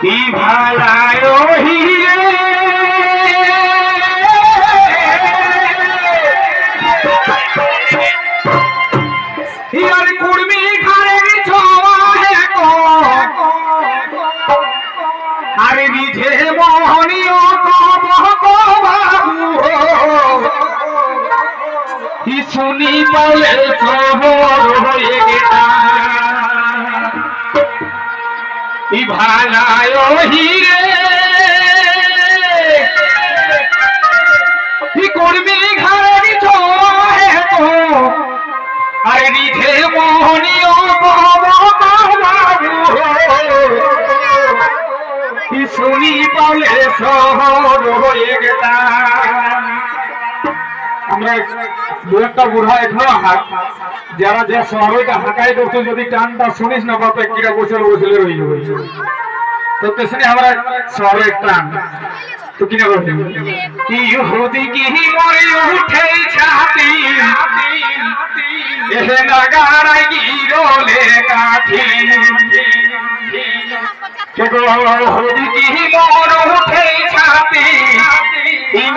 কি ভালায় কুর্মি ঘরে ছোয়া আরে নিজে মোহনীয় বাবু। শুনি বলে সবর? ভালায় হিরে। ই কর্মী ঘরের তো? আরে নিজে মোহনীয় কি শুনি পালে শহর হয়ে গেলাম। আমরা দু একটা বুড়া এখনও যারা যে শহরটা হাঁকাই করছে, যদি টানটা শুনিস না বাপে, কিরা বসে বসলে রই যাবে তো তেসনে আমরা শহরের টান। তো কিনা করতে কি হুদি কি মরে কে কি উঠে ছাতি।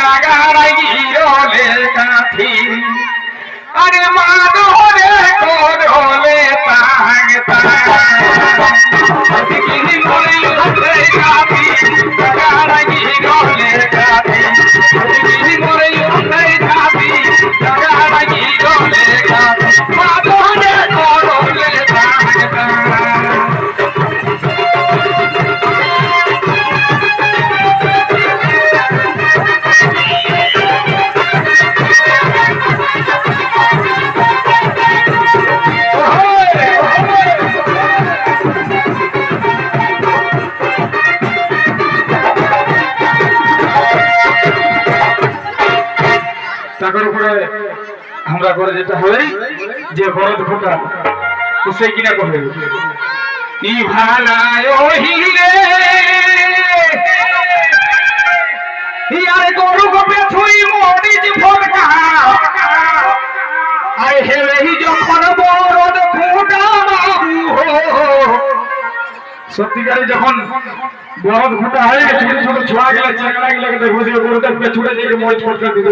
নাগারাই গিরলে কাঠি। আরে তাং তাং আমরা করে যেটা হয় যে বড় ফোটা তো সেই কিনা করবে সত্যিকারে যখন বরদ ঘুটা হয়ে ছোট ছোট ছোঁয়া গেলে চেংড়া গেলে দেখব যে মরিচ ফটকা দিতে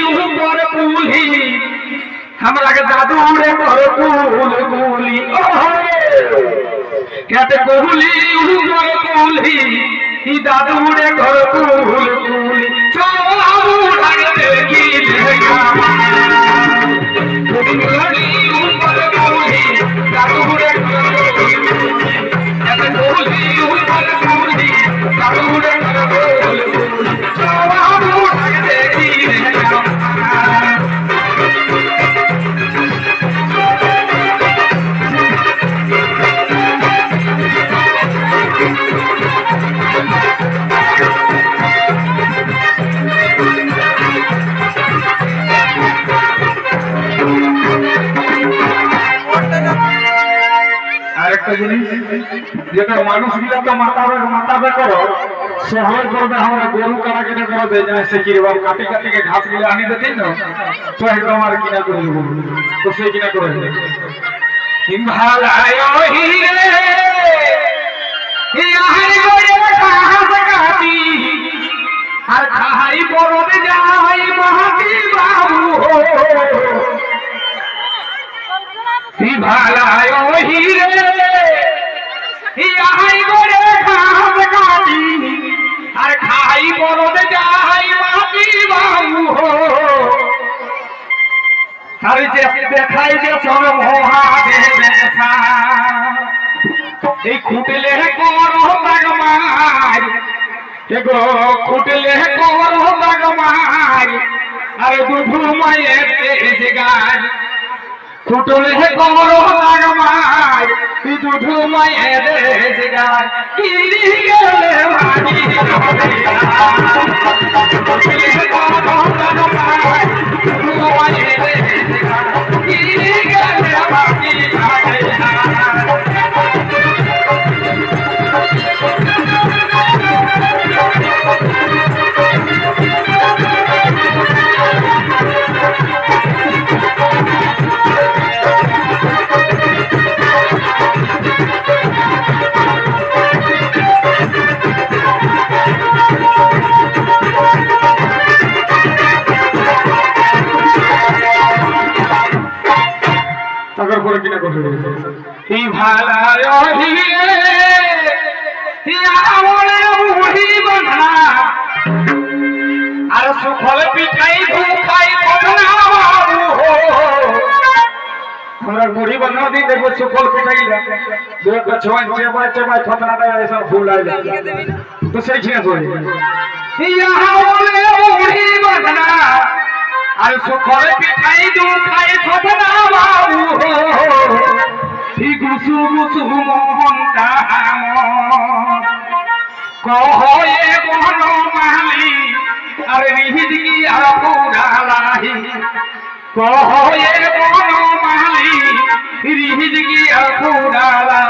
আমরা দাদুরে করো কুল গুলি কেটে কবুলি উড়ে কুলি ই দাদুরে করো কুল গুলি চাবু লাগতে কি দাদুরে যেটা মানুষগুলা তো মাতাবে মাতাবে করো শহর করবে আমরা গরু কারা কেটে করবে জানে সে কি বাবু কাটি কাটি ঘাসগুলো আনি দেখি তো একদম আর কিনা করে দেবো। তো সে কিনা করে খাই বলদ যাই মাটি বাবু আর যে দেখাই যে সব মহাদেব এই খুটলে কর বাগমার এগো খুটলে কর বাগমার আরে দুধু মায়ের গায়। ফুটলে হে কমর তুই দুধু মায়ে দে জিগার কিরি গেলে ভাগি ফুটলে হে কমর লাগমাই দুধু মায়ে আর সুফল পিঠাই হো। আমরা বাঁধা দিন দেখব সুফল পিঠাই। দু একটা ছয় চেপাই চেপাই থতনাটা এসব ফুল আই তো সেই আমলে মুড়ি বাঁধা আর সুফল পিঠাই ধুকাই কখনা বাবু হো। এই গুসু গুসু মোহন দাম কহয়ে বহন মালি, আর নিহিদি আর পুরালাহি কহয়ে বহন মালি রিহিদি আর পুরালা